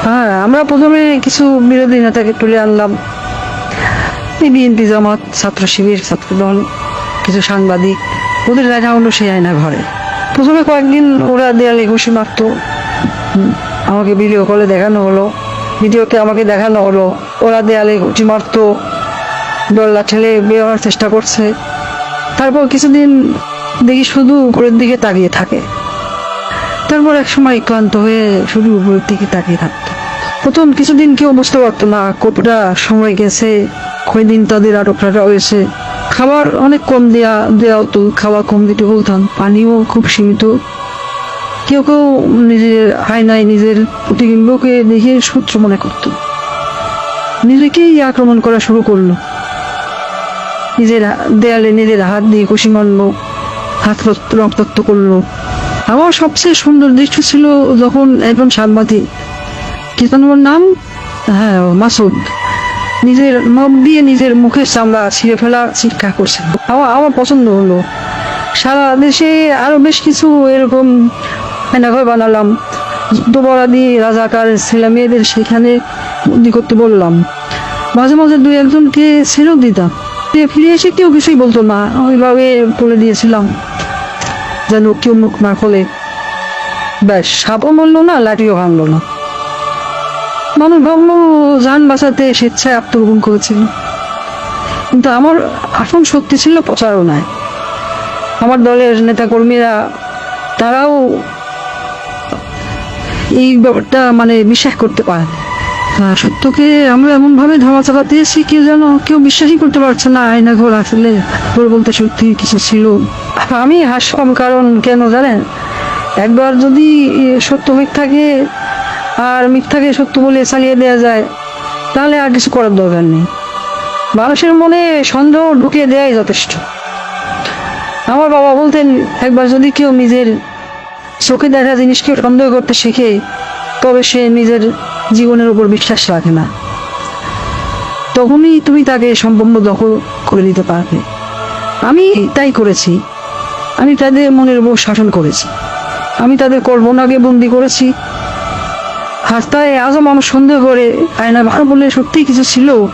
হ্যাঁ আমরা প্রথমে কিছু বিরোধী নেতাকে তুলে আনলাম। বিএনপি জামাত, ছাত্র শিবির, ছাত্রদল, কিছু সাংবাদিক, ওদের দেখা হলো সেই আয়না ঘরে। প্রথমে কয়েকদিন ওরা দেয়ালে ঘুষি মারতো। আমাকে ভিডিও কলে দেখানো হলো। ভিডিওতে আমাকে দেখানো হলো, ওরা দেয়ালে ঘুষি মারতো। দল্লা ঠেলে বেরোনোর চেষ্টা করছে। তারপর কিছুদিন দেখি শুধু উপরের দিকে তাকিয়ে থাকে। তারপর এক সময় ক্লান্ত হয়ে শুধু উপরের দিকে তাকিয়ে থাকতো। প্রথম কিছুদিন কেউ বুঝতে পারতো না, কতটা সময় গেছে, কয়দিন তাদের আটক রাখা হয়েছে। খাবার অনেক কম দেয়া দেওয়া হতো খাওয়া কম দিতে বলতাম, পানিও খুব সীমিত। কেউ কেউ নিজের আয়নায় নিজের প্রতিবিম্বকে দেখে সূত্র মনে করতো। নিজেকেই আক্রমণ করা শুরু করল। নিজের দেয়ালে নিজের হাত দিয়ে মারলো, হাত রক্ত- রক্তাক্ত করল। আমার সবচেয়ে সুন্দর দৃশ্য ছিল যখন একজন সাংবাদিক, কি নাম? হ্যাঁ মাসুদ। নিজের নখ দিয়ে নিজের মুখের চামড়া ছিঁড়ে ফেলা শিক্ষা করছে আমার আমার পছন্দ হলো। সারা দেশে আরও বেশ কিছু এরকম এনাঘর বানালাম। যুদ্ধপরাধী রাজাকার ছেলে মেয়েদের সেখানে বন্দি করতে বললাম। মাঝে মাঝে দুই একজনকে ছেড়েও দিতাম। ফিরে এসে কেউ কিছুই বলতো না। ওইভাবে বলে দিয়েছিলাম। যেন কেউ মুখ না খোলে। ব্যাস, সাপও মরলো না, লাঠিও ভাঙলো না। মানুষ ভাবলো যান বাঁচাতে স্বেচ্ছায় আত্মগোপন করেছিল কিন্তু আমার আসল শক্তি ছিল প্রচারণায়। আমার দলের নেতাকর্মীরা, তারাও এই ব্যাপারটা মানে বিশ্বাস করতে পারে সত্যকে আমরা এমন ভাবে ধামা চালাতে এসেছি কেউ যেন কেউ বিশ্বাসই করতে পারছে না, আয়না ঘর আসলে ঘর বলতে সত্যি কিছু ছিল। আমি হাসলাম কারণ কেন জানেন? একবার যদি সত্য মিথ্যাকে আর মিথ্যাকে সত্য বলে চালিয়ে দেওয়া যায়, তাহলে আর কিছু করার দরকার নেই। মানুষের মনে সন্দেহ ঢুকিয়ে দেওয়াই যথেষ্ট। আমার বাবা বলতেন, একবার যদি কেউ নিজের চোখে দেখা জিনিসকে সন্দেহ করতে শেখে, তবে সে নিজের জীবনের উপর বিশ্বাস রাখে না। তখনই তুমি তাকে সম্পূর্ণ দখল করে দিতে পারবে। আমি তাই করেছি। আমি তাদের মনের উপর শাসন করেছি। আমি তাদের কল্পনাকে বন্দি করেছি। হাস্তায় আজও মানুষ সন্দেহ করে আয়না ভালো বলে সত্যিই কিছু ছিল?